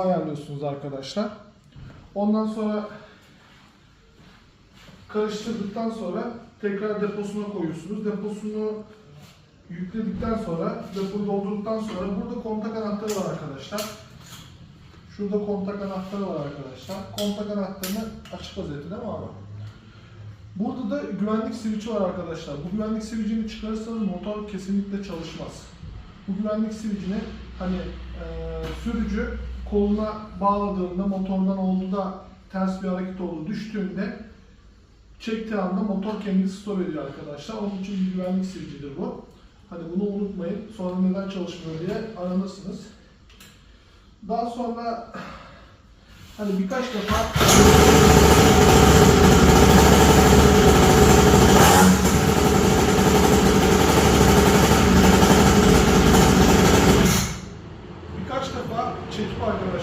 ayarlıyorsunuz arkadaşlar. Ondan sonra karıştırdıktan sonra tekrar deposuna koyuyorsunuz. Deposunu yükledikten sonra, depoyu doldurduktan sonra burada kontak anahtarı var arkadaşlar. Şurada kontak anahtarı var arkadaşlar. Kontak anahtarını açık vaziyette değil mi abi? Burada da güvenlik switch'i var arkadaşlar. Bu güvenlik switch'ini çıkarırsanız motor kesinlikle çalışmaz. Bu güvenlik switch'ini hani e, sürücü koluna bağladığında motordan oldu da ters bir hareket oldu düştüğünde çektiği anda motor kendini stop ediyor arkadaşlar. Onun için bir güvenlik switch'idir bu. Hani bunu unutmayın. Sonra neden çalışmıyor diye aranırsınız. Daha sonra hani birkaç defa kaç defa çekip arkadaşlar